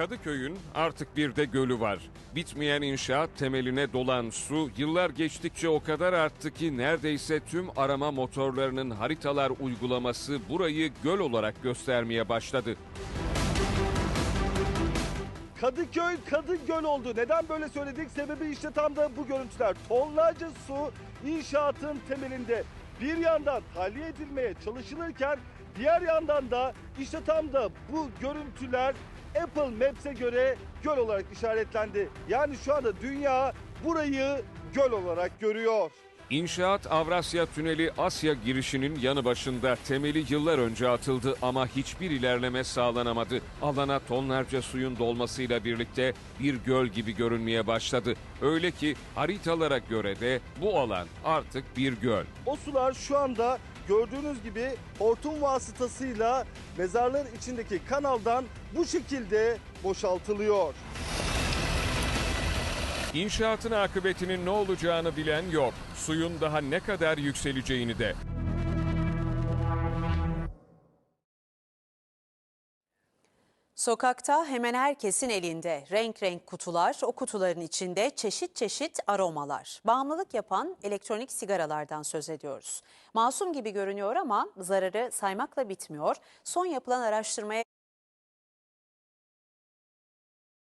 Kadıköy'ün artık bir de gölü var. Bitmeyen inşaat temeline dolan su yıllar geçtikçe o kadar arttı ki neredeyse tüm arama motorlarının haritalar uygulaması burayı göl olarak göstermeye başladı. Kadıköy Kadın Göl oldu. Neden böyle söyledik? Sebebi işte tam da bu görüntüler. Tonlarca su inşaatın temelinde bir yandan tahliye edilmeye çalışılırken diğer yandan da işte tam da bu görüntüler Apple Maps'e göre göl olarak işaretlendi. Yani şu anda dünya burayı göl olarak görüyor. İnşaat Avrasya Tüneli Asya girişinin yanı başında temeli yıllar önce atıldı ama hiçbir ilerleme sağlanamadı. Alana tonlarca suyun dolmasıyla birlikte bir göl gibi görünmeye başladı. Öyle ki haritalara göre de bu alan artık bir göl. O sular şu anda gördüğünüz gibi hortum vasıtasıyla mezarlar içindeki kanaldan bu şekilde boşaltılıyor. İnşaatın akıbetinin ne olacağını bilen yok. Suyun daha ne kadar yükseleceğini de. Sokakta hemen herkesin elinde renk renk kutular, o kutuların içinde çeşit çeşit aromalar. Bağımlılık yapan elektronik sigaralardan söz ediyoruz. Masum gibi görünüyor ama zararı saymakla bitmiyor. Son yapılan araştırmaya